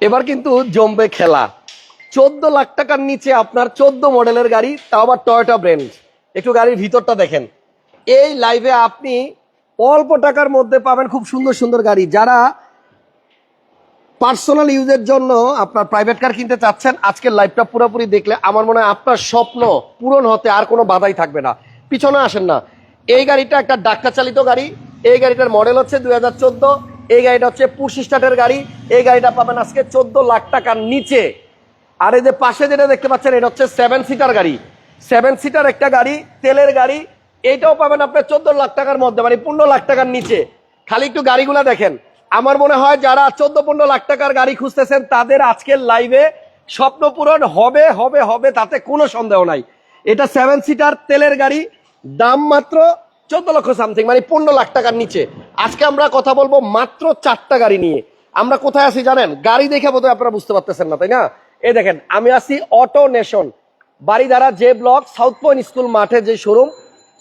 এবার কিন্তু জমবে খেলা। চোদ্দ লাখ টাকার নিচে আপনার চোদ্দ মডেলের গাড়ি, তাও আবার টয়োটা ব্র্যান্ড একটু গাড়ির ভিতরটা দেখেন। এই লাইভে আপনি অল্প টাকার মধ্যে পাবেন খুব সুন্দর সুন্দর গাড়ি। যারা পার্সোনাল ইউজের জন্য আপনার প্রাইভেট কার কিনতে চাচ্ছেন, আজকের লাইভটা পুরোপুরি দেখলে আমার মনে হয় আপনার স্বপ্ন পূরণ হতে আর কোনো বাধাই থাকবে না। পিছনে আসেন না। এই গাড়িটা একটা ডাক্তার চালিত গাড়ি। এই গাড়িটার মডেল হচ্ছে দুই হাজার চোদ্দ। এই গাড়িটা হচ্ছে পুশ স্টার্টের গাড়ি। এই গাড়িটা পাবেন আজকে চোদ্দ লাখ টাকার নিচে। আর এই যে পাশে যেটা দেখতে পাচ্ছেন, এটা হচ্ছে সেভেন সিটার গাড়ি। সেভেন সিটার একটা গাড়ি, তেলের গাড়ি। এইটাও পাবেন আপনার চোদ্দ লাখ টাকার মধ্যে মানে পনেরো লাখ টাকার নিচে। খালি একটু গাড়িগুলা দেখেন। আমার মনে হয় যারা চোদ্দ পনেরো লাখ টাকার গাড়ি খুঁজতেছেন, তাদের আজকের লাইভে স্বপ্ন পূরণ হবে হবে হবে, তাতে কোনো সন্দেহ নাই। এটা সেভেন সিটার তেলের গাড়ি, দাম মাত্র চোদ্দ লক্ষ সামথিং মানে পনেরো লাখ টাকার নিচে। আজকে আমরা কথা বলব মাত্র চারটা গাড়ি নিয়ে। আমরা কোথায় আছি জানেন? গাড়ি দেখে বোধহয় আপনারা বুঝতে পারতেছেন না, তাই না? এই দেখেন, আমি আছি অটো নেশন বাড়িধারা যে ব্লক, সাউথ পয়েন্ট স্কুল মাঠে যে শোরুম,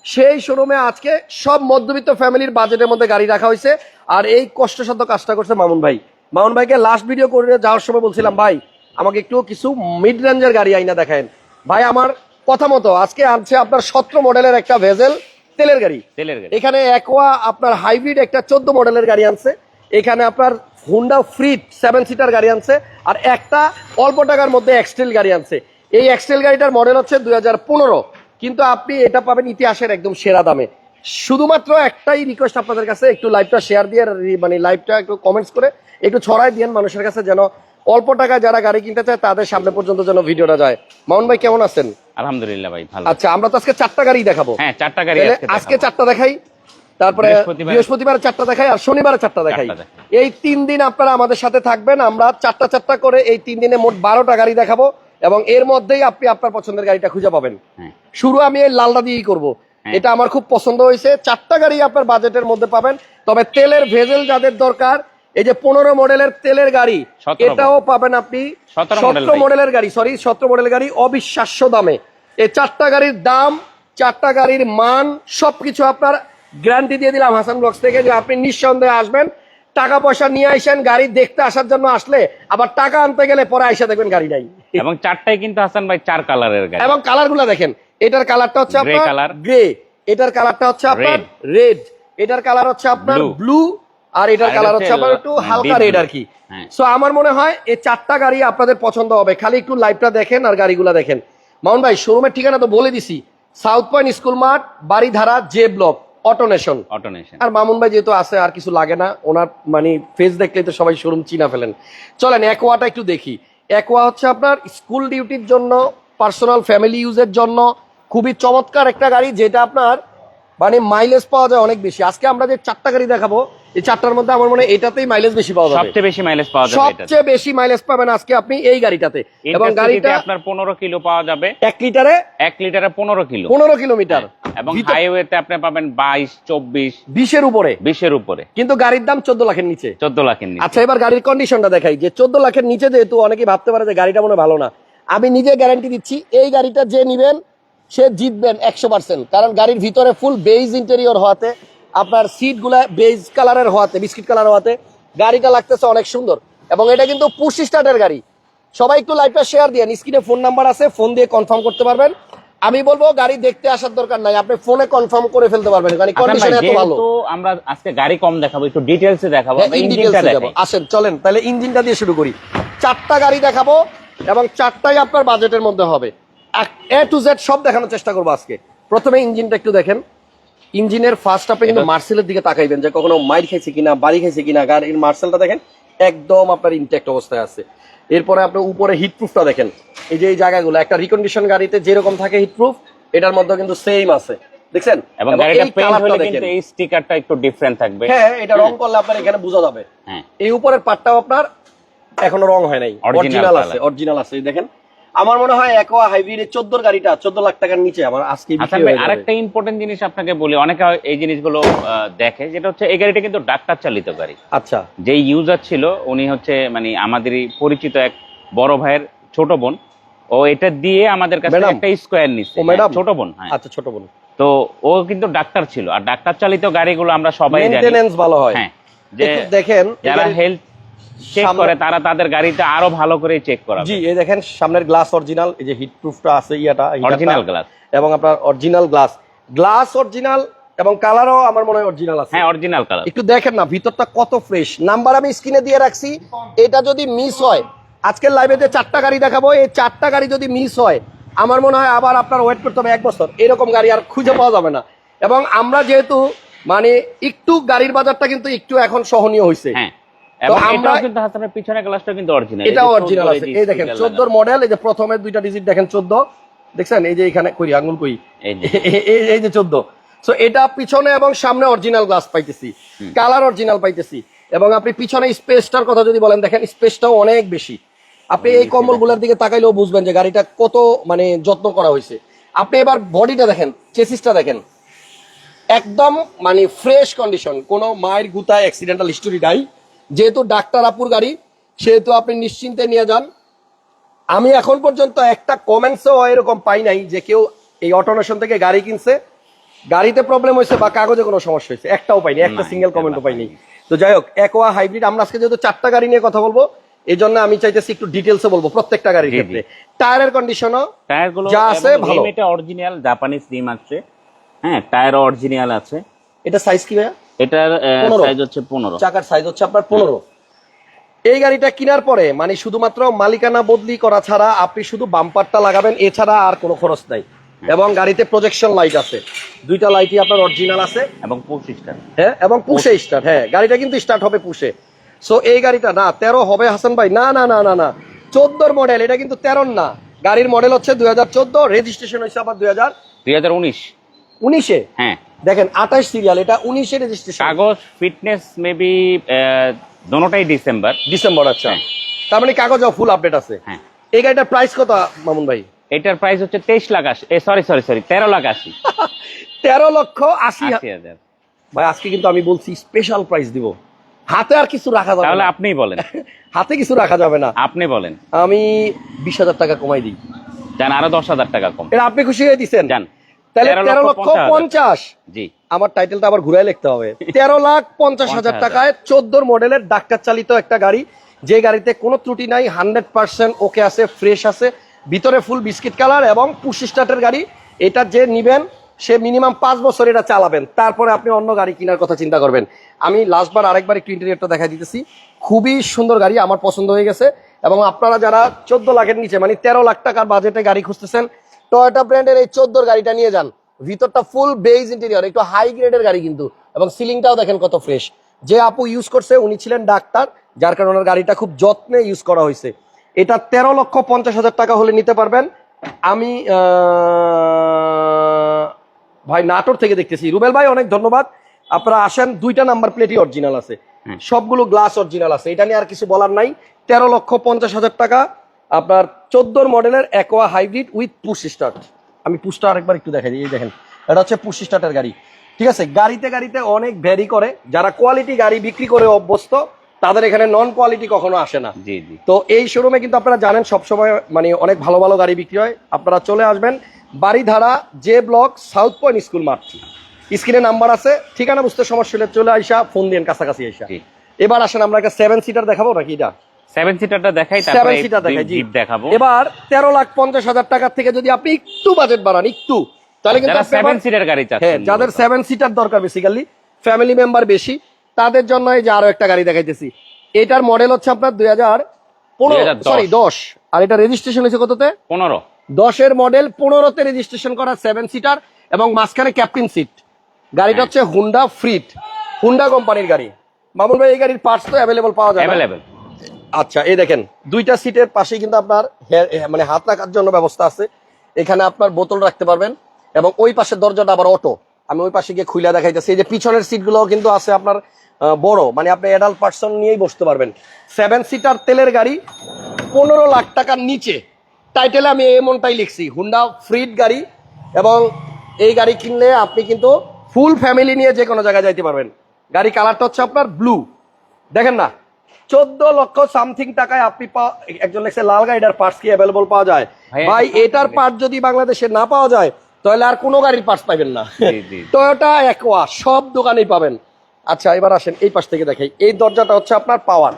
সেই শোরুমে আজকে সব মধ্যবিত্ত ফ্যামিলির বাজেটের মধ্যে গাড়ি রাখা হয়েছে। আর এই কষ্টসাধ্য কাজটা করছে মামুন ভাই। মামুন ভাইকে লাস্ট ভিডিও করে যাওয়ার সময় বলছিলাম, ভাই, আমাকে একটু কিছু মিড রেঞ্জের গাড়ি আইনা দেখেন ভাই, আমার কথা মতো, আজকে আনছে আপনার সতেরো মডেলের একটা ভেজেল তেলের গাড়ি। তেলের গাড়ি। এখানে একোয়া আপনার হাইব্রিড একটা চোদ্দ মডেলের গাড়ি আনছে। এখানে আপনার হুন্ডা ফ্রিট সেভেন সিটার গাড়ি আনছে আর একটা অল্প টাকার মধ্যে এক্সটেল গাড়ি আনছে। এই এক্সটেল গাড়িটার মডেল হচ্ছে দু হাজার পনেরো। কিন্তু আপনি এটা পাবেন ইতিহাসের একদম সেরা দামে। শুধুমাত্র একটাই রিকোয়েস্ট আপনাদের কাছে একটু লাইভটা শেয়ার দিয়ে আর মানে লাইভটা একটু কমেন্টস করে একটু ছড়াই দিয়েন মানুষের কাছে যেন অল্প টাকায় যারা গাড়ি কিনতে চায় তাদের সামনে পর্যন্ত যেন ভিডিওটা যায়। মামুন ভাই কেমন আছেন? আলহামদুলিল্লাহ ভাই ভালো। আচ্ছা আমরা তো আজকে চারটা গাড়ি দেখাবো। হ্যাঁ চারটা গাড়ি আজকে চারটা দেখাই তারপরে বৃহস্পতিবার- চারটা দেখাই আর শনিবারে চারটা দেখাই। এই তিন দিন আপনারা আমাদের সাথে থাকবেন আমরা চারটা চারটা করে এই তিন দিনে মোট বারোটা গাড়ি দেখাবো এবং এর মধ্যেই আপনি আপনার পছন্দের গাড়িটা খুঁজে পাবেন। হ্যাঁ। শুরু আমি এই লালটা দিয়েই করব। হ্যাঁ। এটা আমার খুব পছন্দ হয়েছে। চারটা গাড়ি আপনার বাজেটের মধ্যে পাবেন। তবে তেলের ভেজেল যাদের দরকার এই যে পনেরো মডেলের তেলের গাড়ি এটাও পাবেন আপনি সতেরো মডেলের গাড়ি সরি সতেরো মডেলের গাড়ি অবিশ্বাস্য দামে। এই চারটা গাড়ির দাম চারটা গাড়ির মান সবকিছু আপনার গ্যারান্টি দিয়ে দিলাম হাসান ব্লকস থেকে যে আপনি নিঃসন্দেহে আসবেন। টাকা পয়সা নিয়ে আসেন গাড়ি দেখতে আসার জন্য আসলে আবার টাকা আনতে গেলে পরে আইসা দেখবেন গাড়ি নাই। এবং চারটাই কিন্তু হাসান ভাই চার কালারের গাড়ি। এবং কালারগুলা দেখেন এটার কালারটা হচ্ছে আপনার গ্রে এটার কালারটা হচ্ছে আপনার রেড এটার কালার হচ্ছে আপনার ব্লু আর এটার কালার হচ্ছে আপনার একটু হালকা রেড আর কি হ্যাঁ। সো আমার মনে হয় এই চারটা গাড়ি আপনাদের পছন্দ হবে। খালি একটু লাইভটা দেখেন আর গাড়িগুলা দেখেন। মাউন্ট ভাই শোরুমের ঠিকানা তো বলে দিছি। সাউথ পয়েন্ট স্কুল মাঠ Baridhara J block Autonation Autonation আর মামুন ভাই যেহেতু আছে আর কিছু লাগে না ওনার মানে ফেস দেখলেই তো সবাই শোরুম চিনা ফেলেন। চলেন একোয়াটা একটু দেখি। একোয়া হচ্ছে আপনার স্কুল ডিউটির জন্য পার্সোনাল ফ্যামিলি ইউজের জন্য খুবই চমৎকার একটা গাড়ি যেটা আপনার মানে মাইলেজ পাওয়া যায় অনেক বেশি। আজকে আমরা যে চারটা গাড়ি দেখাবো এই চারটার মধ্যে আমার মনে হয় এটাতেই মাইলেজ বেশি পাওয়া যাবে। সবচেয়ে বেশি মাইলেজ পাওয়া যাবে সবচেয়ে বেশি মাইলেজ পাবেন আজকে আপনি এই গাড়িটাতে। এবং গাড়িটা আপনার পনেরো কিলো পাওয়া যাবে। এক লিটারে? এক লিটারে পনেরো কিলো। পনেরো কিলোমিটার। এবং হাইওয়েতে আপনি পাবেন বাইশ চব্বিশ। বিশের উপরে। বিশের উপরে। কিন্তু গাড়ির দাম চোদ্দ লাখের নিচে। চোদ্দ লাখের নিচে। আচ্ছা এবার গাড়ির কন্ডিশনটা দেখাই। যে চোদ্দ লাখের নিচে যেহেতু অনেকেই ভাবতে পারে যে গাড়িটা মনে ভালো না আমি নিজে গ্যারান্টি দিচ্ছি এই গাড়িটা যে নিবেন সে জিতবেন একশো পার্সেন্ট কারণ গাড়ির ভিতরে ফুল বেজ ইন্টেরিয়র হওয়াতে আপনার সিটগুলা বেজ কালারের হওয়াতে বিস্কিট কালার হওয়াতে গাড়িটা লাগতেছে অনেক সুন্দর। এবং এটা কিন্তু পুশ স্টার্টের গাড়ি। সবাই একটু লাইভটা শেয়ার দিয়ে স্ক্রিনে ফোন নাম্বার আছে ফোন দিয়ে কনফার্ম করতে পারবেন। আমি বলব গাড়ি দেখতে আসার দরকার নাই। আপনি ফোনে কনফার্ম করে ফেলতে পারবেন। গাড়ি কন্ডিশন এত ভালো। যেহেতু আমরা আজকে গাড়ি কম দেখাবো একটু ডিটেলসে দেখাবো হ্যাঁ, ইঞ্জিনটা যাব। দেখাই। আসেন চলেন তাহলে ইঞ্জিনটা দিয়ে শুরু করি। চারটা গাড়ি দেখাবো এবং চারটাই আপনার বাজেটের মধ্যে হবে। এ টু জেড সব দেখানোর চেষ্টা করব আজকে। প্রথমে ইঞ্জিনটা একটু দেখেন। ইঞ্জিনের ফার্স্ট আপে কিন্তু মার্সেলের দিকে তাকাইবেন যে কখনো মাইর খাইছে কিনা বাড়ি খাইছে কিনা। গাড়ির মার্সেলটা দেখেন একদম আপনার ইনটেক্ট অবস্থায় আছে। এরপরে আপনি উপরে হিট প্রুফটা দেখেন। এই যে এই জায়গাগুলো একটা রিকন্ডিশন গাড়িতে যেরকম থাকে হিটপ্রুফ এটার মধ্যে কিন্তু সেম আছে। দেখছেন? এবং গাড়িটা পেইন্ট হলে কিন্তু এই স্টিকারটা একটু ডিফারেন্ট থাকবে। হ্যাঁ এটা রং করলে আপনার এখানে বোঝা যাবে। হ্যাঁ। এই উপরের পাটটাও আপনার এখনও রং হয় নাই। অরিজিনাল আছে অরিজিনাল আছে। দেখেন আমার মনে হয় একোয়া হাইব্রিড এর চোদ্দোর গাড়িটা চোদ্দ লাখ টাকার নিচে আমার আজকে যাবে। আরেকটা ইম্পর্টেন্ট জিনিস আপনাকে বলি অনেকে এই জিনিসগুলো দেখে যেটা হচ্ছে এই গাড়িটা কিন্তু ডাক্তার চালিত গাড়ি। আচ্ছা। যে ইউজার ছিল উনি হচ্ছে মানে আমাদেরই পরিচিত এক বড় ভাইয়ের ছোট বোন ও এটা দিয়ে আমাদের কাছে একটা স্কোয়ার নিচ্ছে হ্যাঁ, ছোট বোন হ্যাঁ। আচ্ছা ছোট বোন। তো ও কিন্তু ডাক্তার ছিল আর ডাক্তার চালিত গাড়িগুলো আমরা সবাই জানি। মেইনটেনেন্স ভালো হয়। হ্যাঁ যে দেখেন যারা হেলথ চেক করে তারা তাদের গাড়িতে আরও ভালো করে চেক করা জি এই দেখেন সামনের গ্লাস অরিজিনাল এই যে হিট প্রুফটা আছে ইয়াটা অরিজিনাল গ্লাস এবং আপনার অরিজিনাল গ্লাস গ্লাস অরিজিনাল এবং কালারও আমার মনে হয় অরিজিনাল আছে। হ্যাঁ অরিজিনাল কালার একটু দেখেন না ভিতরটা কত ফ্রেশ নাম্বার আমি স্ক্রিনে দিয়ে রাখছি এটা যদি মিস হয় আজকের লাইভে যে চারটা গাড়ি দেখাবো এই চারটা গাড়ি যদি মিস হয় আমার মনে হয় আবার আপনার ওয়েট করতে হবে এক বছর। এরকম গাড়ি আর খুঁজে পাওয়া যাবে না। এবং আমরা যেহেতু মানে একটু গাড়ির বাজারটা কিন্তু একটু এখন সহনীয় হয়েছে হ্যাঁ। এবং আমরা- এটাও কিন্তু হাসানের পিছনের গ্লাসটা কিন্তু অরিজিনাল এটাও অরিজিনাল আছে। এই দেখেন চোদ্দোর মডেল এই যে প্রথমে দুইটা ডিজিট দেখেন চোদ্দ। দেখছেন? এই যে এখানে কই আঙ্গুল কই এই যে। এ- এ- এই যে চোদ্দ। সো এটা পিছনে এবং সামনে অরিজিনাল গ্লাস পাইতেছি। কালার অরিজিনাল পাইতেছি। এবং আপনি পিছনে স্পেসটার কথা যদি বলেন দেখেন স্পেসটাও অনেক বেশি। আপনি এই কম্বলগুলোর দিকে তাকাইলেও বুঝবেন যে গাড়িটা কত মানে যত্ন করা হয়েছে। আপনি এবার বডিটা দেখেন চেসিসটা দেখেন। একদম মানে ফ্রেশ কন্ডিশন কোনো মায়ের গুতায় অ্যাক্সিডেন্টাল হিস্টোরি নাই। যেহেতু ডাক্তার আপুর গাড়ি সেহেতু আপনি নিশ্চিন্তে নিয়ে যান। আমি এখন পর্যন্ত একটা কমেন্টসও এরকম পাই নাই যে কেউ এই অটোনেশন থেকে গাড়ি কিনছে। গাড়িতে প্রবলেম হয়েছে বা কাগজে কোনো সমস্যা হয়েছে একটাও পাইনি একটা সিঙ্গেল কমেন্টও পাইনি। তো যাই হোক একোয়া হাইব্রিড আমরা আজকে যেহেতু চারটা গাড়ি নিয়ে কথা বলব এই জন্য আমি চাইতেছি একটু ডিটেলসে বলব প্রত্যেকটা গাড়ির। ক্ষেত্রে। টায়ারের কন্ডিশনও টায়ারগুলো যা আছে ভালো। এটা অরিজিনাল জাপানিজ রিম আছে। হ্যাঁ টায়ার অরিজিনাল আছে। এটা সাইজ কি ভাইয়া? এটার 15 সাইজ হচ্ছে পনেরো। চাকার সাইজ হচ্ছে আপনার পনেরো। এই গাড়িটা কেনার পরে মানে শুধুমাত্র মালিকানা বদলি করা ছাড়া আপনি শুধু বাম্পারটা লাগাবেন এছাড়া আর কোনো খরচ নাই। এবং গাড়িতে প্রজেকশন লাইট আছে। দুইটা লাইটই আপনার অরিজিনাল আছে। এবং পঁচিশটা হ্যাঁ এবং পুষে স্টার্ট হ্যাঁ গাড়িটা কিন্তু স্টার্ট হবে পুষে। সো এই গাড়িটা না তেরো হবে হাসান ভাই? না না না না না। চোদ্দোর মডেল এটা কিন্তু তেরোর না। গাড়ির মডেল হচ্ছে দুই হাজার চোদ্দ রেজিস্ট্রেশন হয়েছে আবার দুই হাজার দুই হাজার উনিশ। উনিশে? হ্যাঁ। দেখেন আঠাশ সিরিয়াল এটা উনিশে রেজিস্ট্রেশন কাগজ ফিটনেস মেবি দোনোটাই ডিসেম্বর ডিসেম্বর আচ্ছা। হ্যাঁ। তার মানে কাগজ ফুল আপডেট আছে। হ্যাঁ। এই গাড়িটার প্রাইস কত মামুন ভাই? এটার প্রাইস হচ্ছে তেইশ লাখ আশি। সরি সরি সরি তেরো লাখ আশি। তেরো লক্ষ আশি হাজার। ভাই আজকে কিন্তু আমি বলছি স্পেশাল প্রাইস দিব। হাতে আর কিছু রাখা যাবে তাহলে আপনিই বলেন। হাতে কিছু রাখা যাবে না। আপনি বলেন। আমি বিশ হাজার টাকা কমাই দিই। যান আরও দশ হাজার টাকা কম। এটা আপনি খুশি হয়ে দিচ্ছেন যান। তাহলে তেরো লক্ষ পঞ্চাশ জি। আমার টাইটেলটা আবার ঘুরাই লিখতে হবে। তেরো লাখ পঞ্চাশ হাজার। টাকায় চোদ্দোর মডেলের ডাক্তার চালিত একটা গাড়ি। যে গাড়িতে কোনো ত্রুটি নাই হান্ড্রেড পার্সেন্ট ওকে আছে ফ্রেশ আছে। ভিতরে ফুল বিস্কিট কালার এবং পুশ স্টার্টের গাড়ি। এটা যে নিবেন সে মিনিমাম পাঁচ বছর এটা চালাবেন। তারপরে আপনি অন্য গাড়ি কেনার কথা চিন্তা করবেন। আমি লাস্টবার আরেকবার একটু ইন্টেরিয়রটা দেখা দিতেছি। খুবই সুন্দর গাড়ি আমার পছন্দ হয়ে গেছে। এবং আপনারা যারা চোদ্দ লাখের নিচে মানে তেরো লাখ টাকার বাজেটে গাড়ি খুঁজতেছেন টয়োটা ব্র্যান্ডের এই চোদ্দোর গাড়িটা নিয়ে যান। ভিতরটা ফুল বেজ ইন্টেরিয়র একটু হাই গ্রেডের গাড়ি কিন্তু এবং সিলিংটাও দেখেন কত ফ্রেশ যে আপু ইউজ করছে উনি ছিলেন ডাক্তার যার কারণে ওনার গাড়িটা খুব যত্নে ইউজ করা হয়েছে। এটা তেরো লক্ষ পঞ্চাশ হাজার টাকা হলে নিতে পারবেন। আমি ভাই নাটোর থেকে দেখতেছি। রুবেল ভাই অনেক ধন্যবাদ। আপনারা আসেন দুইটা নাম্বার প্লেটই অরিজিনাল আছে। সবগুলো গ্লাস অরিজিনাল আছে। এটা নিয়ে আর কিছু বলার নাই। তেরো লক্ষ পঞ্চাশ হাজার টাকা। আপনার চোদ্দোর মডেলের Aqua hybrid with push start আমি পুশটা আরেকবার একটু দেখাই দিই এই দেখেন এটা হচ্ছে পুশ স্টার্টের গাড়ি। ঠিক আছে? গাড়িতে গাড়িতে অনেক ভ্যারি করে। যারা কোয়ালিটি গাড়ি বিক্রি করে অভ্যস্ত তাদের এখানে নন কোয়ালিটি কখনো আসে না। জি জি। তো এই শোরুমে কিন্তু আপনারা জানেন সবসময় মানে অনেক ভালো ভালো গাড়ি বিক্রি হয়। আপনারা চলে আসবেন Baridhara J block South Point school মাঠ স্ক্রিনে নাম্বার আছে ঠিকানা বুঝতে সমস্যা হলে চলে আইসা ফোন দিন কাছাকাছি আইসা। এবার আসেন আমরা একটা সেভেন সিটার দেখাবো নাকি এটা? সেভেন সিটারটা দেখাই সেভেন সিটার দেখাই জিপ দেখাবো। এবার তেরো লাখ পঞ্চাশ হাজার টাকা থেকে যদি আপনি একটু বাজেট বাড়ান একটু তাহলে কিন্তু সেভেন সিটার গাড়ি হ্যাঁ যাদের সেভেন সিটার দরকার বেসিক্যালি ফ্যামিলি মেম্বার বেশি তাদের জন্য এই যে আরও একটা গাড়ি দেখাইতেছি। এটার মডেল হচ্ছে আপনার দুই হাজার পনেরো সরি দশ। আর এটা রেজিস্ট্রেশন হয়েছে কততে? পনেরো। দশের মডেল পনেরোতে রেজিস্ট্রেশন করা সেভেন সিটার এবং মাঝখানে ক্যাপ্টেন সিট গাড়িটা হচ্ছে হুন্ডা ফ্রিট হুন্ডা কোম্পানির গাড়ি। মামুল ভাই এই গাড়ির পার্টস তো অ্যাভেলেবল পাওয়া যায়? অ্যাভেলেবেল আচ্ছা এই দেখেন, দুইটা সিটের পাশেই কিন্তু আপনার মানে হাত রাখার জন্য ব্যবস্থা আছে। এখানে আপনার বোতল রাখতে পারবেন এবং ওই পাশের দরজাটা আবার অটো আমি ওই পাশে গিয়ে খুলে দেখাইতেছি। এই যে পিছনের সিটগুলোও কিন্তু আছে আপনার বড়। মানে আপনি অ্যাডাল্ট পার্সন নিয়েই বসতে পারবেন। সেভেন সিটার তেলের গাড়ি, পনেরো লাখ টাকার নিচে। টাইটেলে আমি এমনটাই লিখছি হুন্ডা ফ্রিড গাড়ি। এবং এই গাড়ি কিনলে আপনি কিন্তু ফুল ফ্যামিলি নিয়ে যে কোনো জায়গায় যাইতে পারবেন। গাড়ি কালারটা হচ্ছে আপনার ব্লু দেখেন না চোদ্দ লক্ষ সামথিং টাকায় আপনি একজন লেখছে লাল গাড়িটার পার্টস কি অ্যাভেলেবল পাওয়া যায়? ভাই, এটার পার্ট যদি বাংলাদেশে না পাওয়া যায় তাহলে আর কোনো গাড়ির পার্টস পাবেন না। টয়োটা একোয়া সব দোকানেই পাবেন। আচ্ছা এবার আসেন এই পাশ থেকে দেখাই। এই দরজাটা হচ্ছে আপনার পাওয়ার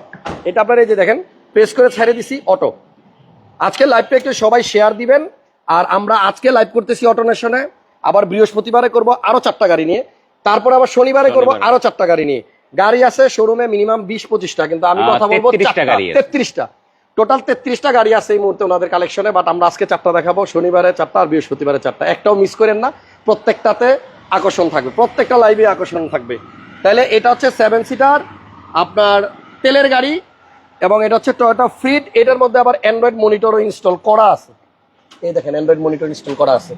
এটা আপনার এই যে দেখেন প্রেস করে ছেড়ে দিছি অটো আজকে লাইভটা একটু সবাই শেয়ার দিবেন। আর আমরা আজকে লাইভ করতেছি অটো নেশনে আবার বৃহস্পতিবারে করব আরও চারটা গাড়ি নিয়ে। তারপর আবার শনিবারে করব। আরও চারটা গাড়ি নিয়ে। গাড়ি আছে শোরুমে মিনিমাম বিশ পঁচিশটা কিন্তু আমি কথা বলব 33টা গাড়ি তেত্রিশটা। টোটাল তেত্রিশটা গাড়ি আছে এই মুহূর্তে ওনাদের কালেকশনে বাট আমরা আজকে চারটা দেখাবো শনিবারে চারটা আর বৃহস্পতিবারে চারটা। একটাও মিস করেন না প্রত্যেকটাতে আকর্ষণ থাকবে প্রত্যেকটা লাইভে আকর্ষণ থাকবে। তাহলে এটা হচ্ছে সেভেন সিটার আপনার তেলের গাড়ি এবং এটা হচ্ছে টয়োটা ফ্রিড এটার মধ্যে আবার অ্যান্ড্রয়েড মনিটরও ইনস্টল করা আছে। এই দেখেন অ্যান্ড্রয়েড মনিটর ইনস্টল করা আছে।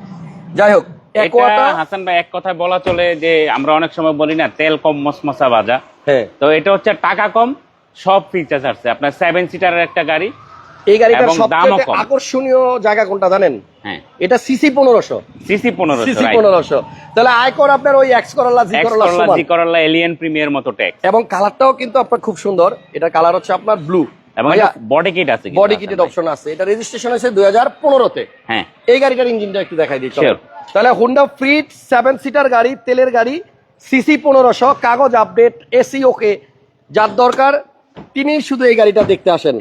যাই হোক এটা হাসান ভাই এক কথায় বলা চলে যে আমরা অনেক সময় বলি না তেল কম মশমশা বাজা হ্যাঁ। তো এটা হচ্ছে টাকা কম সব ফিচার্স আছে। আপনার সেভেন সিটারের একটা গাড়ি এই গাড়িটার সবচেয়ে আকর্ষণীয় জায়গা কোনটা জানেন? হ্যাঁ। এটা সিসি পনেরোশো। সিসি পনেরোশো সিসি পনেরোশো। তাহলে আয়কর আপনার ওই এক্স করলা জি করলা জি করলা এলিয়ান প্রিমিয়ার মতো ট্যাক্স এবং কালারটাও কিন্তু আপনার খুব সুন্দর। এটা কালার হচ্ছে আপনার ব্লু এবং বডি কিট আছে বডি কিটেড অপশন আছে। এটা রেজিস্ট্রেশন হয়েছে দুই হাজার পনেরোতে। হ্যাঁ। এই গাড়িটার ইঞ্জিনটা একটু দেখাই দিই. তাহলে হুন্ডা ফ্রিট সেভেন সিটার গাড়ি তেলের গাড়ি সিসি পনেরোশো কাগজ আপডেট এসি ওকে যার দরকার তিনি শুধু এই গাড়িটা দেখতে আসেন।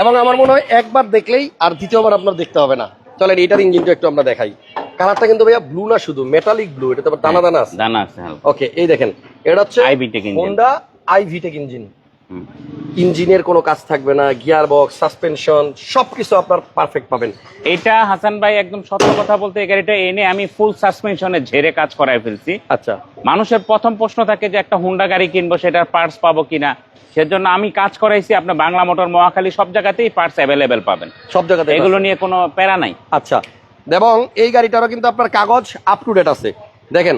এবং আমার মনে হয় একবার দেখলেই আর দ্বিতীয়বার আপনার দেখতে হবে না। চলেন এটার ইঞ্জিনটা একটু আমরা দেখাই। কালারটা কিন্তু ভাইয়া ব্লু না শুধু মেটালিক ব্লু এটা তো দানা দানা আছে। জানা আছে ওকে এই দেখেন এটা হচ্ছে iVTEC engine। Honda iVTEC engine. ইঞ্জিনের কোনো কাজ থাকবে না গিয়ার বক্স সাসপেনশন সবকিছু আপনার পারফেক্ট পাবেন। এটা হাসান ভাই একদম সত্য কথা বলতে এই গাড়িটা এনে আমি ফুল সাসপেনশনে ঝেড়ে কাজ করাই ফেলছি। আচ্ছা। মানুষের প্রথম প্রশ্ন থাকে যে একটা হুন্ডা গাড়ি কিনবো সেটার পার্টস পাবো কিনা। সেজন্য আমি কাজ করাইছি আপনার বাংলা মোটর মহাখালী সব জায়গাতেই পার্টস অ্যাভেলেবেল পাবেন। সব জায়গাতে এগুলো নিয়ে কোনো প্যারা নাই। আচ্ছা। এবং এই গাড়িটারও কিন্তু আপনার কাগজ আপ টু ডেট আছে। দেখেন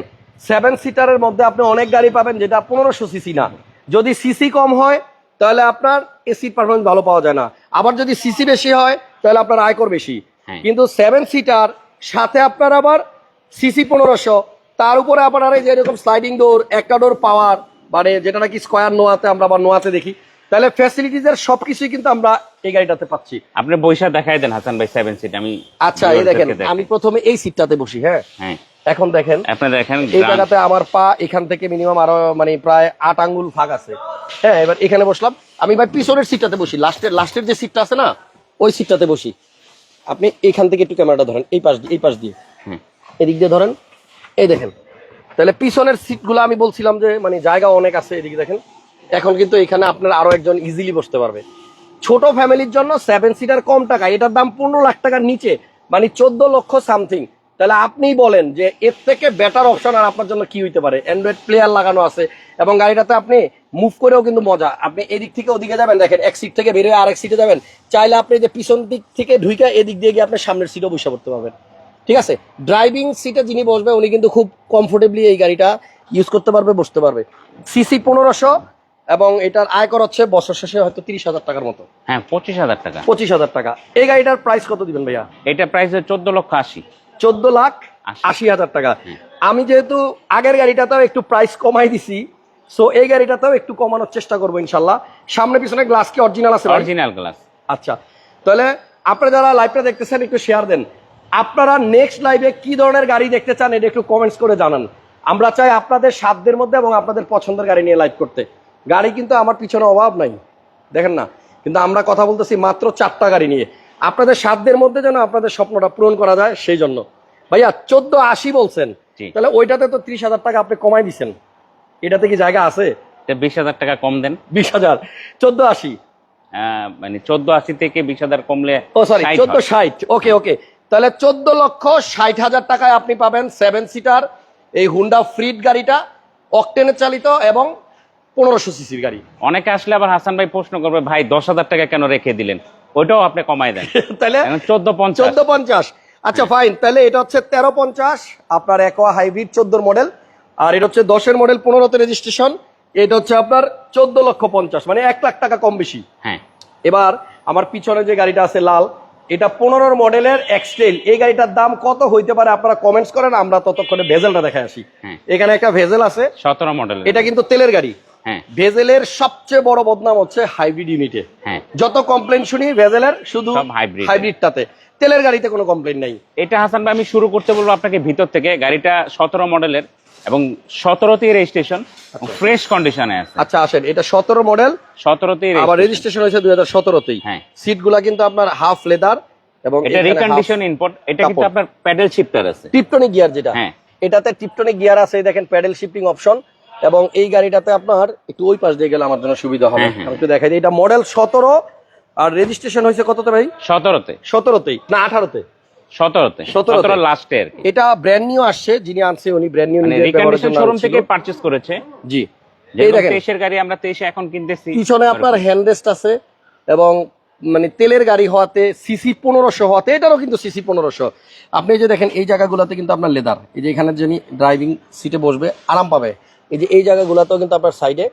সেভেন সিটারের মধ্যে আপনি অনেক গাড়ি পাবেন যেটা পনেরোশো সিসি না। যদি সিসি কম হয় তাহলে আপনার এসির পারফরমেন্স ভালো পাওয়া যায় না। আবার যদি সিসি বেশি হয় তাহলে আপনার আয়কর বেশি। হ্যাঁ। কিন্তু সেভেন সিটার সাথে আপনার আবার সিসি পনেরোশো তার উপরে আপনার এই যে এরকম স্লাইডিং ডোর একটা ডোর পাওয়ার মানে যেটা নাকি স্কোয়ার নোয়াতে আমরা আবার নোয়াতে দেখি তাহলে ফ্যাসিলিটিসের সবকিছুই কিন্তু আমরা এই গাড়িটাতে পাচ্ছি। আপনি বৈশা দেখাই দেন হাসান ভাই সেভেন সিট আমি আচ্ছা এই দেখেন আমি প্রথমে এই সিটটাতে বসি হ্যাঁ। হ্যাঁ। এখন দেখেন আপনি দেখেন এই জায়গাতে আমার পা এখান থেকে মিনিমাম আরও মানে প্রায় আট আঙ্গুল ফাঁক আছে। হ্যাঁ এবার এখানে বসলাম। আমি ভাই পিছনের সিটটাতে বসি। লাস্টের লাস্টের যে সিটটা আছে না ওই সিটটাতে বসি। আপনি এখান থেকে একটু ক্যামেরাটা ধরেন এই পাশ দিয়ে এই পাশ দিয়ে। হুম। এদিক দিয়ে ধরেন। এই দেখেন। তাহলে পিছনের সিটগুলো আমি বলছিলাম যে মানে জায়গা অনেক আছে এদিকে দেখেন। এখন কিন্তু এখানে আপনার আরও একজন ইজিলি বসতে পারবে। ছোট ফ্যামিলির জন্য সেভেন সিটার কম টাকা এটার দাম পনেরো লাখ টাকার নিচে মানে চোদ্দ লক্ষ সামথিং তাহলে আপনিই বলেন যে এর থেকে বেটার অপশন আর আপনার জন্য কি হইতে পারে? অ্যান্ড্রয়েড প্লেয়ার লাগানো আছে এবং গাড়িটাতে আপনি মুভ করেও কিন্তু মজা। আপনি এদিক থেকে ওদিকে যাবেন দেখেন এক সিট থেকে বেরিয়ে আরেক সিটে যাবেন চাইলে আপনি যে পিছন দিক থেকে ঢুইকা এদিক দিয়ে গিয়ে আপনি সামনের সিটও বসে পড়তে পারবেন। ঠিক আছে? ড্রাইভিং সিটে যিনি বসবে উনি কিন্তু খুব কমফোর্টেবলি এই গাড়িটা ইউজ করতে পারবে বসতে পারবে। সিসি পনেরোশো এবং এটার আয় কর হচ্ছে বছর শেষে হয়তো তিরিশ হাজার টাকার মতো। হ্যাঁ পঁচিশ হাজার টাকা। পঁচিশ হাজার টাকা। এই গাড়িটার প্রাইস কত দিবেন ভাইয়া? এটা প্রাইস চোদ্দ লক্ষ আশি। চোদ্দ লাখ আশি। হাজার টাকা। আমি যেহেতু আগের গাড়িটাতেও একটু প্রাইস কমাই দিছি সো এই গাড়িটাতেও একটু কমানোর চেষ্টা করব ইনশাল্লাহ। সামনে পিছনে গ্লাস কি অরিজিনাল আছে অরিজিনাল গ্লাস আচ্ছা তাহলে আপনারা যারা লাইভটা দেখতেছেন একটু শেয়ার দেন। আপনারা নেক্সট লাইভে কি ধরনের গাড়ি দেখতে চান এটা একটু কমেন্টস করে জানান। আমরা চাই আপনাদের সাধ্যের মধ্যে এবং আপনাদের পছন্দের গাড়ি নিয়ে লাইভ করতে। গাড়ি কিন্তু আমার পিছনে অভাব নাই। দেখেন না কিন্তু আমরা কথা বলতেছি মাত্র চারটা গাড়ি নিয়ে। আপনাদের সাধ্যের মধ্যে যেন আপনাদের স্বপ্নটা পূরণ করা যায় সেই জন্য। ভাইয়া চোদ্দ আশি বলছেন। তাহলে ওইটাতে তো ত্রিশ হাজার টাকা আপনি কমাই দিচ্ছেন এটাতে কি জায়গা আছে? বিশ হাজার টাকা কম দেন। বিশ হাজার। চোদ্দ আশি। মানে চোদ্দ আশি থেকে বিশ হাজার কমলে ও সরি চোদ্দ। ষাট। ওকে ওকে। তাহলে চোদ্দ লক্ষ ষাট হাজার টাকায় আপনি পাবেন সেভেন সিটার এই হুন্ডা ফ্রিড গাড়িটা অকটেনে চালিত এবং পনেরোশো সিসির গাড়ি। অনেকে আসলে আবার হাসান ভাই প্রশ্ন করবে ভাই দশ হাজার টাকা কেন রেখে দিলেন? ওইটাও আপনি কমাই দেন। তাহলে চোদ্দ পঞ্চাশ। চোদ্দ পঞ্চাশ। আচ্ছা ফাইন তাহলে এটা হচ্ছে তেরো পঞ্চাশ আপনার একোয়া হাইব্রিড চোদ্দোর মডেল আর এটা হচ্ছে দশের মডেল পনেরোতে রেজিস্ট্রেশন এটা হচ্ছে আপনার চোদ্দ লক্ষ পঞ্চাশ মানে এক লাখ টাকা কম বেশি। হ্যাঁ। এবার আমার পিছনে যে গাড়িটা আছে লাল এটা পনেরোর মডেলের এক্সটেল এই গাড়িটার দাম কত হইতে পারে আপনারা কমেন্টস করেন আমরা ততক্ষণে ভেজেলটা দেখে আসি। হ্যাঁ। এখানে একটা ভেজেল আছে। সতেরো মডেল এটা কিন্তু তেলের গাড়ি। ভেজেলের সবচেয়ে বড় বদনাম হচ্ছে হাইব্রিড ইউনিটে। হ্যাঁ। যত কমপ্লেন শুনি ভেজেলের শুধু। হাইব্রিডটাতে তেলের গাড়িতে কোনো কমপ্লেন নাই। এটা হাসান ভাই আমি শুরু করতে বলব আপনাকে ভিতর থেকে। গাড়িটা সতেরো মডেলের এবং সতেরোতেই রেজিস্ট্রেশন ফ্রেশ কন্ডিশনে আছে। আচ্ছা আসেন। এটা সতেরো মডেল সতেরোতেই আবার রেজিস্ট্রেশন হয়েছে দুই হাজার সতেরোতেই। হ্যাঁ। সিটগুলা কিন্তু আপনার হাফ লেদার এবং এটা রিকন্ডিশন ইম্পোর্ট এটা কিন্তু আপনার প্যাডেল শিফটার আছে। টিপটনিক গিয়ার যেটা। হ্যাঁ। এটাতে টিপটনিক গিয়ার আছে দেখেন প্যাডেল শিফটিং অপশন এবং এই গাড়িটাতে আপনার একটু ওই পাশ দিয়ে গেলে আমার জন্য সুবিধা হবে। আমি একটু দেখাই দিই। এটা মডেল সতেরো। আর রেজিস্ট্রেশন হয়েছে কততে ভাই? সতেরোতে। সতেরোতেই না আঠারোতে। সতেরোতে। 17 তে। সতেরো লাস্টে আর এটা ব্র্যান্ড নিউ আসছে যিনি আনছে উনি ব্র্যান্ড নিউ মানে শোরুম থেকে করেছে। জি। এই দেখেন। তেইশের গাড়ি আমরা তেইশে এখন কিনতেছি। পিছনে আপনার হ্যান্ডরেস্ট আছে এবং মানে তেলের গাড়ি হওয়াতে সিসি পনেরোশো হওয়াতে এটারও কিন্তু সিসি পনেরোশো। আপনি যে দেখেন এই জায়গাগুলোতে কিন্তু আপনার লেদার এই যে এখানে যিনি ড্রাইভিং সিটে বসবে আরাম পাবে। এই যে এই জায়গাগুলোতেও কিন্তু আপনার সাইডে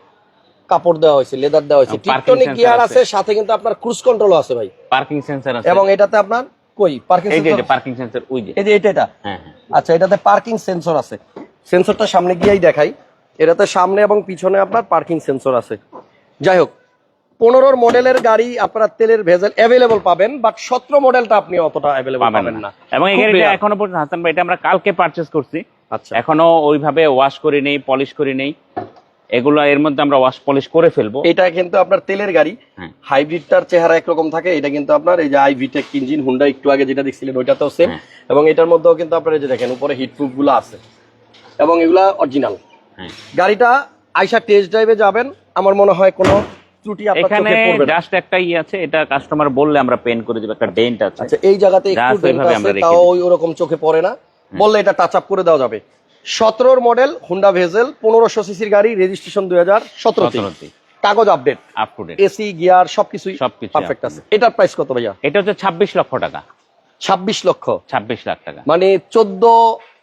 কাপড় দেওয়া হয়েছে লেদার দেওয়া হয়েছে। টিকটনিক গিয়ার আছে। সাথে কিন্তু আপনার ক্রুজ কন্ট্রোলও আছে ভাই। পার্কিং সেন্সর আছে। এবং এটাতে আপনার কই? পার্কিং পার্কিং সেন্সর ওই যে। এই যে এটা এটা? হ্যাঁ হ্যাঁ। আচ্ছা এটাতে পার্কিং সেন্সর আছে। সেন্সরটা সামনে গিয়েই দেখাই। এটাতে সামনে এবং পিছনে আপনার পার্কিং সেন্সর আছে। যাই হোক পনেরোর মডেলের গাড়ি আপনারা তেলের ভেজেল অ্যাভেলেবল পাবেন বাট সতেরো মডেলটা আপনি অতটা অ্যাভেলেবল পাবেন না। এবং এই গাড়িটা এখনও পর্যন্ত হাসান ভাই এটা আমরা কালকে পারচেস করছি। এখনও ওইভাবে ওয়াশ করি নেই পলিশ করি নেই। এগুলো এর মধ্যে আমরা ওয়াশ পলিশ করে ফেলব। এটা কিন্তু আপনার তেলের গাড়ি। হ্যাঁ। হাইব্রিডটার চেহারা একরকম থাকে এটা কিন্তু আপনার এই যে আই ভিটেক ইঞ্জিন হুন্ডা একটু আগে যেটা দেখছিলেন ওইটাতেও সেম হ্যাঁ। এবং এটার মধ্যেও কিন্তু আপনার এই যে দেখেন উপরে হিট প্রুফগুলো আছে। এবং এগুলা অরিজিনাল হ্যাঁ। গাড়িটা আইসা টেস্ট ড্রাইভে যাবেন আমার মনে হয় কোনো ত্রুটি এখানে জাস্ট একটা ই আছে এটা কাস্টমার বললে আমরা পেন করে দেবো একটা ডেন্ট আছে। আচ্ছা এই জায়গাতে একটু ডেন্ট আছে তাও ওই ওরকম চোখে পড়ে না। বললে এটা টাচ আপ করে দেওয়া যাবে। সতেরোর মডেল হুন্ডা ভেজেল পনেরোশো সিসির গাড়ি রেজিস্ট্রেশন দুই হাজার সতেরোতে। সতেরোতে। কাগজ update up to date AC gear সবকিছুই সবকিছু পারফেক্ট আছে। এটার প্রাইস কত ভাইয়া? এটা হচ্ছে ছাব্বিশ লক্ষ টাকা। ছাব্বিশ লক্ষ। ছাব্বিশ লাখ টাকা। মানে চোদ্দ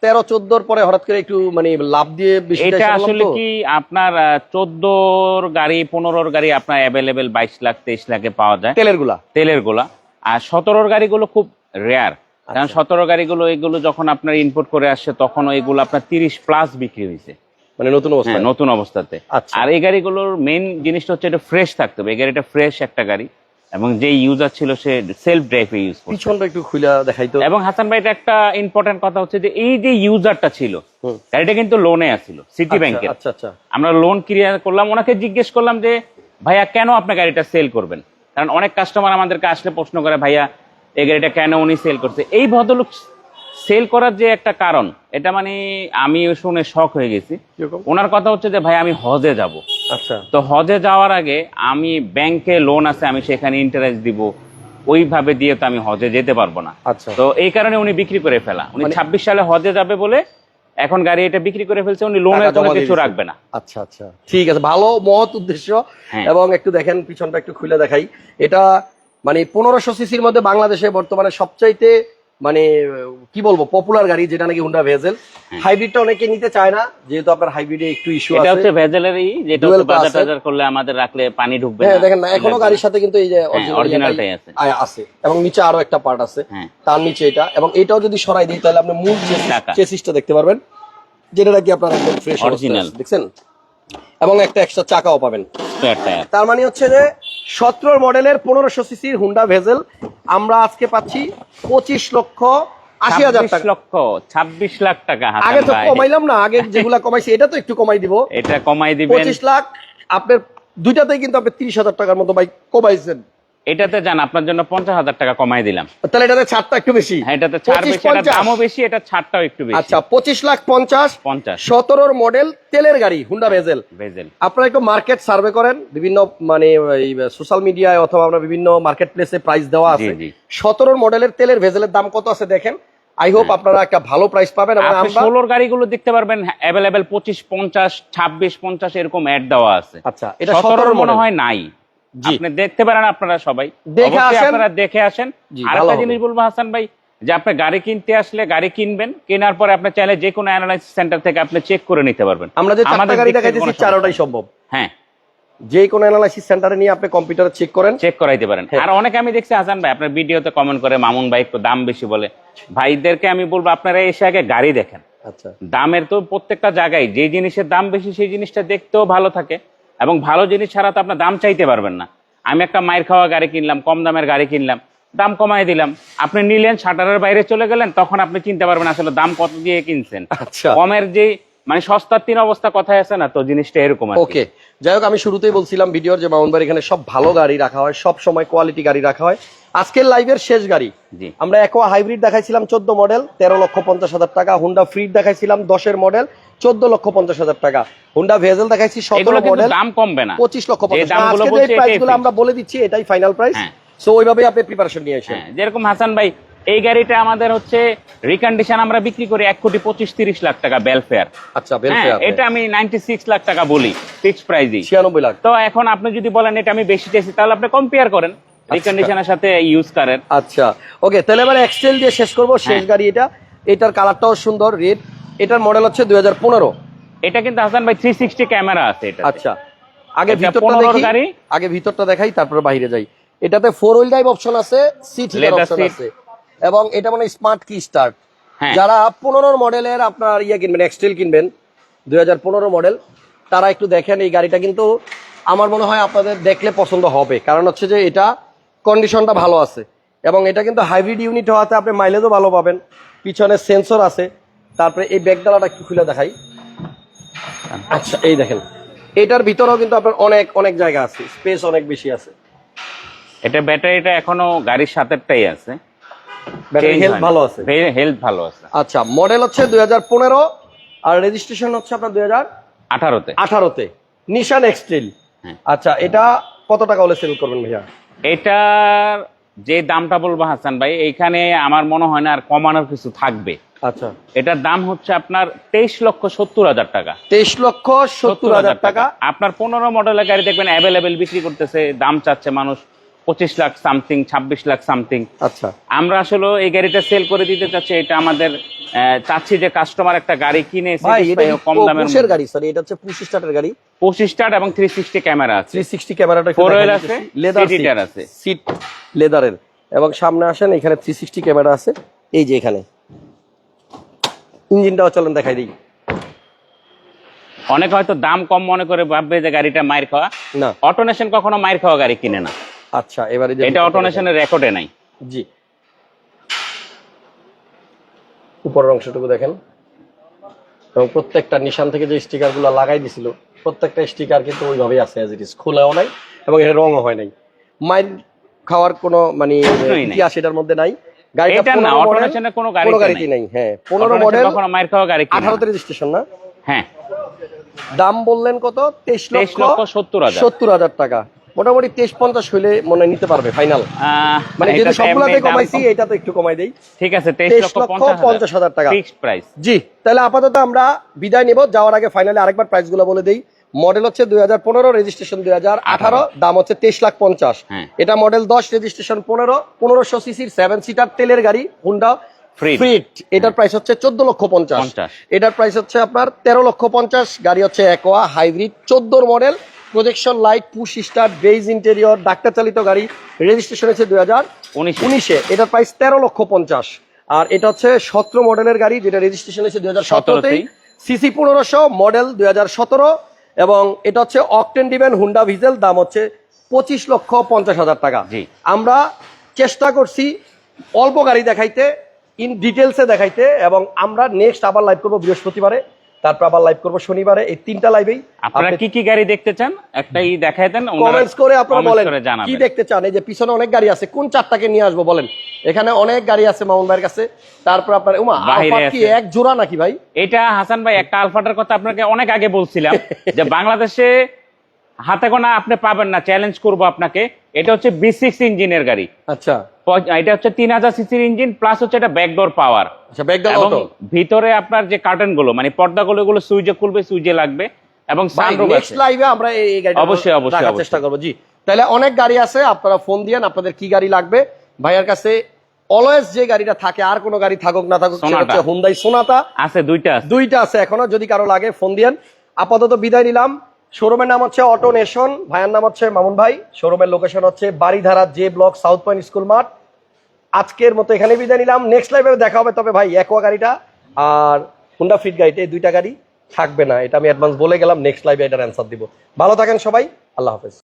তেরো চোদ্দোর পরে হঠাৎ করে একটু মানে লাভ দিয়ে এটা আসলে কি আপনার চোদ্দোর গাড়ি পনেরোর গাড়ি আপনার অ্যাভেলেবেল বাইশ লাখ তেইশ লাখে পাওয়া যায়? তেলেরগুলা। তেলের গোলা। আর সতেরোর গাড়িগুলো খুব রেয়ার কারণ আচ্ছা। সতেরো গাড়িগুলো এগুলো যখন আপনার ইনপুট করে আসছে তখন এগুলো আপনার তিরিশ প্লাস বিক্রি হয়েছে। মানে নতুন অবস্থা হ্যাঁ নতুন অবস্থাতে। আচ্ছা। আর এই গাড়িগুলোর মেইন জিনিসটা হচ্ছে এটা ফ্রেশ থাকতে হবে। এই গাড়িটা ফ্রেশ একটা গাড়ি। এবং যে ইউজার ছিল সে সেলফ ড্রাইভে ইউজ করছে পিছনটা একটু খুলে দেখাইতো। এবং হাসান ভাই এটা একটা ইম্পর্টেন্ট কথা হচ্ছে যে এই যে ইউজারটা ছিল গাড়িটা কিন্তু লোনে আছিল সিটি আচ্ছা, ব্যাংকের আচ্ছা আচ্ছা। আমরা লোন ক্লিয়ার করলাম ওনাকে জিজ্ঞেস করলাম যে ভাইয়া কেন আপনি গাড়িটা সেল করবেন? কারণ অনেক কাস্টমার আমাদেরকে আসলে প্রশ্ন করে ভাইয়া এই গাড়িটা কেন উনি সেল করছে? এই ভদ্রলোক সেল করার যে একটা কারণ এটা মানে আমি শুনে শখ হয়ে গেছি। ওনার কথা হচ্ছে যে ভাই আমি হজে যাব। আচ্ছা। তো হজে যাওয়ার আগে আমি ব্যাংকে লোন আছে আমি সেখানে ইন্টারেস্ট দিব। ওইভাবে দিয়ে তো আমি হজে যেতে পারব না। আচ্ছা। তো এই কারণে উনি বিক্রি করে ফেলা। উনি মানে- ছাব্বিশ সালে হজে যাবে বলে এখন গাড়ি এটা বিক্রি করে ফেলছে উনি লোনের কোনো কিছু রাখবে না। আচ্ছা আচ্ছা। ঠিক আছে ভালো মহৎ উদ্দেশ্য। হ্যাঁ। এবং একটু দেখেন পিছনটা একটু খুলে দেখাই। এটা মানে পনেরোশো সিসির মধ্যে বাংলাদেশে বর্তমানে সবচাইতে মানে কি বলব পপুলার গাড়ি যেটা নাকি হুন্ডা ভেজেল হাইব্রিডটা অনেকে নিতে চায় না যেহেতু আপনার হাইব্রিডে একটু ইস্যু এটা আছে। হচ্ছে ভেজেলেরই যেটা হচ্ছে বাজার টাজার করলে আমাদের রাখলে পানি ঢুকবে হ্যাঁ না। দেখেন না এখনও গাড়ির সাথে কিন্তু এই যে হ্যাঁ, originalটাই ইয়াটাই আছে। আছে। এবং নিচে আরও একটা পার্ট আছে। হ্যাঁ। তার নিচে এটা। এবং এটাও যদি সরাই দিই তাহলে আপনি মূল। চেসিসটা দেখতে পারবেন। যেটা নাকি আপনার একদম ফ্রেশ Original। দেখছেন? এবং একটা এক্সট্রা চাকাও পাবেন। তার মানে হচ্ছে যে সতেরো মডেলের পনেরোশো সিসির হুন্ডা ভেজেল। আমরা আজকে পাচ্ছি পঁচিশ লক্ষ আশি হাজার লক্ষ ছাব্বিশ লাখ টাকা আগে তো কমাইলাম না আগে যেগুলা কমাইছি এটা তো একটু কমাই দিব। এটা কমাই দিবেন। পঁচিশ লাখ আপনার দুইটাতেই কিন্তু আপনি তিরিশ হাজার টাকার মতো বাইক কমাইছেন। এটাতে যান আপনার জন্য পঞ্চাশ হাজার টাকা কমাই দিলাম। তাহলে এটাতে ছাড়টা একটু বেশি। হ্যাঁ এটাতে ছাড় বেশি এটা 50 দামও বেশি এটা ছাড়টাও একটু বেশি। আচ্ছা পঁচিশ লাখ পঞ্চাশ। পঞ্চাশ। সতেরোর মডেল তেলের গাড়ি হুন্ডা ভেজেল ভেজেল আপনারা একটু মার্কেট সার্ভে করেন বিভিন্ন মানে সোশ্যাল মিডিয়ায় অথবা আমরা বিভিন্ন মার্কেট প্লেসে প্রাইস দেওয়া আছে। সতেরোর মডেলের তেলের ভেজেলের দাম কত আছে দেখেন? আই হোপ আপনারা একটা ভালো প্রাইস পাবেন আপনি ষোলোর গাড়িগুলো দেখতে পারবেন অ্যাভেলেবেল পঁচিশ পঞ্চাশ ছাব্বিশ পঞ্চাশ এরকম অ্যাড দেওয়া আছে। আচ্ছা এটা সতেরোর মনে হয় নাই। আপনি দেখতে পারেন আপনারা সবাই। দেখে আপনারা দেখে আসেন। আর একটা জিনিস বলব হাসান ভাই যে আপনি গাড়ি কিনতে আসলে গাড়ি কিনবেন কেনার পরে আপনি চাইলে যে কোনো অ্যানালাইসিস সেন্টার থেকে আপনি চেক করে নিতে পারবেন। আমরা যে চারটা গাড়ি দেখাইতেছি চারোটাই। সম্ভব। হ্যাঁ। যে কোনো অ্যানালাইসিস সেন্টারে নিয়ে আপনি কম্পিউটারে চেক করেন। চেক করাইতে পারেন। হ্যাঁ। আর অনেকে আমি দেখছি হাসান ভাই আপনার ভিডিওতে কমেন্ট করে মামুন ভাই একটু দাম বেশি বলে। ভাইদেরকে আমি বলব আপনারা এসে আগে গাড়ি দেখেন। আচ্ছা। দামের তো প্রত্যেকটা জায়গায় যে জিনিসের দাম বেশি সেই জিনিসটা দেখতেও ভালো থাকে। এবং ভালো জিনিস ছাড়া তো আপনার দাম চাইতে পারবেন না। আমি একটা মায়ের খাওয়া গাড়ি কিনলাম কম দামের গাড়ি কিনলাম দাম কমাই দিলাম। আপনি নিলেন শাটারের বাইরে চলে গেলেন তখন আপনি চিনতে পারবেন আসলে দাম কত দিয়ে কিনছেন। আচ্ছা। কমের যে মানে সস্তার তিন অবস্থা কথায় আছে না তো জিনিসটা এরকম ওকে। যাই হোক আমি শুরুতেই বলছিলাম ভিডিওর যে মামুনবার এখানে সব ভালো গাড়ি রাখা হয় সব সময় কোয়ালিটি গাড়ি রাখা হয়। আজকের লাইভের শেষ গাড়ি। আমরা একোয়া হাইব্রিড দেখাইছিলাম চোদ্দ মডেল তেরো লক্ষ পঞ্চাশ হাজার টাকা। হুন্ডা ফ্রিড দেখাইছিলাম দশের মডেল চোদ্দ লক্ষ পঞ্চাশ হাজার টাকা। হুন্ডা ভেজেল দেখাইছি সতেরো মডেল দাম কমবে না। পঁচিশ লক্ষ পঞ্চাশ। আমরা বলে দিচ্ছি এটাই ফাইনাল প্রাইস। সো ওইভাবেই আপনি প্রিপারেশন নিয়ে আসেন। হ্যাঁ যেরকম হাসান ভাই এই গাড়িটা আমাদের হচ্ছে রিকন্ডিশন আমরা বিক্রি করি এক কোটি পঁচিশ তিরিশ লাখ টাকা বেলফেয়ার আচ্ছা হ্যাঁ এটা আমি নাইনটি সিক্স লাখ টাকা বলি ফিক্সড প্রাইজই ছিয়ানব্বই লাখ। তো এখন আপনি যদি বলেন এটা আমি বেশি চাইছি তাহলে আপনি কম্পেয়ার করেন। রিকন্ডিশনের সাথে ইউজ করেন আচ্ছা। ওকে তাহলে এবার দিয়ে শেষ করব শেষ হ্যাঁ। গাড়ি এটা। এটার কালারটাও সুন্দর রেড এটার মডেল হচ্ছে এটা কিন্তু হাসান ভাই থ্রি সিক্সটি ক্যামেরা আছে এটা আচ্ছা। আগে ভিতরটা দেখি। আগে ভিতরটা দেখাই তারপরে বাইরে যাই। এটাতে ফোর হুইল ড্রাইভ অপশন আছে সিট অপশন আছে। এবং এটা মানে স্মার্ট কি স্টার্ট যারা পনেরো মডেলের আপনার ইয়ে কিনবেন এক্সটেল কিনবেন দুই হাজার পনেরো মডেল তারা একটু দেখেন এই গাড়িটা কিন্তু আমার মনে হয় আপনাদের দেখলে পছন্দ হবে। কারণ হচ্ছে যে এটা কন্ডিশনটা ভালো আছে। এবং এটা কিন্তু হাইব্রিড ইউনিট হওয়াতে আপনি মাইলেজও ভালো পাবেন। পিছনে সেন্সর আছে। তারপরে এই ব্যাগডালাটা একটু খুলে দেখাই। আচ্ছা এই দেখেন। এটার ভিতরেও কিন্তু আপনার অনেক অনেক জায়গা আছে। স্পেস অনেক বেশি আছে। এটা ব্যাটারিটা এখনও গাড়ির সাথেরটাই আছে। ব্যাটারি হেলথ ভালো আছে। হেলথ ভালো আছে। আচ্ছা মডেল হচ্ছে দুই আর রেজিস্ট্রেশন হচ্ছে আপনার দুই হাজার আঠারোতে। আঠারোতে। নিশান এক্সট্রিল হ্যাঁ। আচ্ছা এটা কত টাকা হলে সেল করবেন ভাইয়া? এটার যে দামটা বলব হাসান ভাই এইখানে আমার মনে হয় না আর কমানোর কিছু থাকবে। আচ্ছা। এটার দাম হচ্ছে আপনার তেইশ লক্ষ সত্তর হাজার টাকা। তেইশ লক্ষ সত্তর হাজার টাকা। আপনার পনেরো মডেলের গাড়ি দেখবেন অ্যাভেলেবেল বিক্রি করতেছে দাম চাচ্ছে মানুষ। পঁচিশ লাখ সামথিং ছাব্বিশ লাখ সামথিং আচ্ছা। আমরা আসলে এই গাড়িটা সেল করে দিতে চাচ্ছি এটা আমাদের চাচ্ছি যে কাস্টমার একটা গাড়ি কিনে কম দামের পুশের গাড়ি সরি এটা হচ্ছে পুশ স্টার্টের গাড়ি। পঁচিশ স্টার্ট এবং থ্রি সিক্সটি ক্যামেরা আছে। থ্রি সিক্সটি ক্যামেরাটা Four wheel আছে, লেদার heater আছে। সিট লেদারের এবং সামনে আসেন এখানে থ্রি সিক্সটি ক্যামেরা আছে। এই যে এখানে। ইঞ্জিনটাও চলেন দেখাই দিই। অনেক হয়তো দাম কম মনে করে ভাববে যে গাড়িটা মাইর খাওয়া। না। অটোনেশন কখনো মাইর খাওয়া গাড়ি কিনে না। আচ্ছা এবারে এটা অটোনেশনের রেকর্ডে নাই। জি। উপরের অংশটুকু দেখেন। এবং প্রত্যেকটা নিশান থেকে যে স্টিকারগুলো লাগাই দিছিল প্রত্যেকটা স্টিকার কিন্তু ওইভাবেই আছে অ্যাজ ইট ইজ খোলাও নাই এবং এটা রঙও হয় নাই। মাইল খাওয়ার কোনো মানে। ইতিহাস এটার মধ্যে নাই। গাড়িটা না, 15 model, automation কোনো কোনো গাড়িতে নাই। হ্যাঁ পনেরো Autonation মডেল কখনো মাইর খাওয়া গাড়ি কিনে না। আঠারোতে রেজিস্ট্রেশন না? হ্যাঁ। দাম বললেন কত? তেইশ তেইশ লক্ষ লক্ষ সত্তর হাজার। সত্তর হাজার টাকা। মোটামুটি তেইশ পঞ্চাশ হইলে মনে হয় নিতে পারবে ফাইনাল মানে তো সবগুলাতে কমাইছি কম। এটা তো একটু কমাই দেই। ঠিক আছে তেইশ লক্ষ পঞ্চাশ হাজার টাকা। ফিক্সড প্রাইস জি তাহলে আপাতত আমরা বিদায় নিব যাওয়ার আগে ফাইনালি আরেকবার প্রাইসগুলো বলে দিই। মডেল হচ্ছে দুই হাজার পনেরো রেজিস্ট্রেশন দুই হাজার আঠারো দাম হচ্ছে তেইশ লাখ পঞ্চাশ। হ্যাঁ। এটা মডেল দশ রেজিস্ট্রেশন পনেরো পনেরোশো সিসির সেভেন সিটার তেলের গাড়ি হুন্ডা। ফ্রিট এটার প্রাইস হচ্ছে চোদ্দ লক্ষ পঞ্চাশ। এটার প্রাইস হচ্ছে আপনার তেরো লক্ষ পঞ্চাশ গাড়ি হচ্ছে একোয়া হাইব্রিড চোদ্দোর model projection light push start beige interior doctor চালিত গাড়ি রেজিস্ট্রেশন হচ্ছে দুই হাজার উনিশ। এটার প্রাইস তেরো লক্ষ পঞ্চাশ। আর এটা হচ্ছে সতেরো মডেলের গাড়ি যেটা রেজিস্ট্রেশন হয়েছে দুই হাজার সতেরোতেই। সিসি পনেরোশো মডেল দুই হাজার সতেরো। এবং এটা হচ্ছে অকটেন ডিভেন হুন্ডা ভিজেল দাম হচ্ছে পঁচিশ লক্ষ পঞ্চাশ হাজার টাকা। জি। আমরা চেষ্টা করছি অল্প গাড়ি দেখাইতে ইন ডিটেলসে দেখাইতে এবং আমরা নেক্সট আবার লাইভ করব বৃহস্পতিবারে। তারপর আবার লাইভ করব শনিবারে। এই তিনটা লাইভেই আপনারা কি কি গাড়ি দেখতে চান? একটা ই দেখাই দেন কমেন্টস করে আপনারা বলেন কি দেখতে চান? এই যে পিছনে অনেক গাড়ি আছে কোন চারটাকে নিয়ে আসব বলেন? এখানে অনেক গাড়ি আছে মামুন ভাইয়ের কাছে। তারপর আপনার উমা আলফা কি এক জোড়া নাকি ভাই? এটা হাসান ভাই একটা আলফাটার কথা আপনাকে অনেক আগে বলছিলাম যে বাংলাদেশে হাতে গোনা আপনি পাবেন না চ্যালেঞ্জ করব আপনাকে। এটা হচ্ছে বি সিক্স ইঞ্জিনের গাড়ি। আচ্ছা। এটা হচ্ছে তিন হাজার সিসির ইঞ্জিন প্লাস হচ্ছে এটা ব্যাকডোর পাওয়ার এবং ভিতরে আপনার যে কার্টেনগুলো মানে পর্দাগুলো এগুলো সুইচে খুলবে সুইচে লাগবে এবং লাইভে আমরা এই অবশ্যই, অবশ্যই, চেষ্টা করব। জি তাহলে অনেক গাড়ি আছে আপনারা ফোন দিয়েন আপনাদের কি গাড়ি লাগবে। ভাইয়ার কাছে অলওয়েজ যে গাড়িটা থাকে আর কোনো গাড়ি থাকুক না থাকুক। হচ্ছে হুন্দাই সোনাতা আছে দুইটা আছে। দুইটা আছে এখনও যদি কারও লাগে ফোন দিয়েন। আপাতত বিদায় নিলাম। শোরুমের নাম হচ্ছে অটো নেশন। ভাইয়ার নাম হচ্ছে মামুন ভাই। শোরুমের লোকেশন হচ্ছে Baridhara J block South Point School মাঠ। আজকের মতো এখানে বিদায় নিলাম। নেক্সট লাইভে দেখা হবে তবে ভাই একোয়া গাড়িটা আর হুন্ডা ফিট গাড়িটা, এই দুইটা গাড়ি থাকবে না। এটা আমি অ্যাডভান্স বলে গেলাম। নেক্সট লাইভে এটার অ্যান্সার দিব। ভালো থাকেন সবাই। আল্লাহ হাফেজ।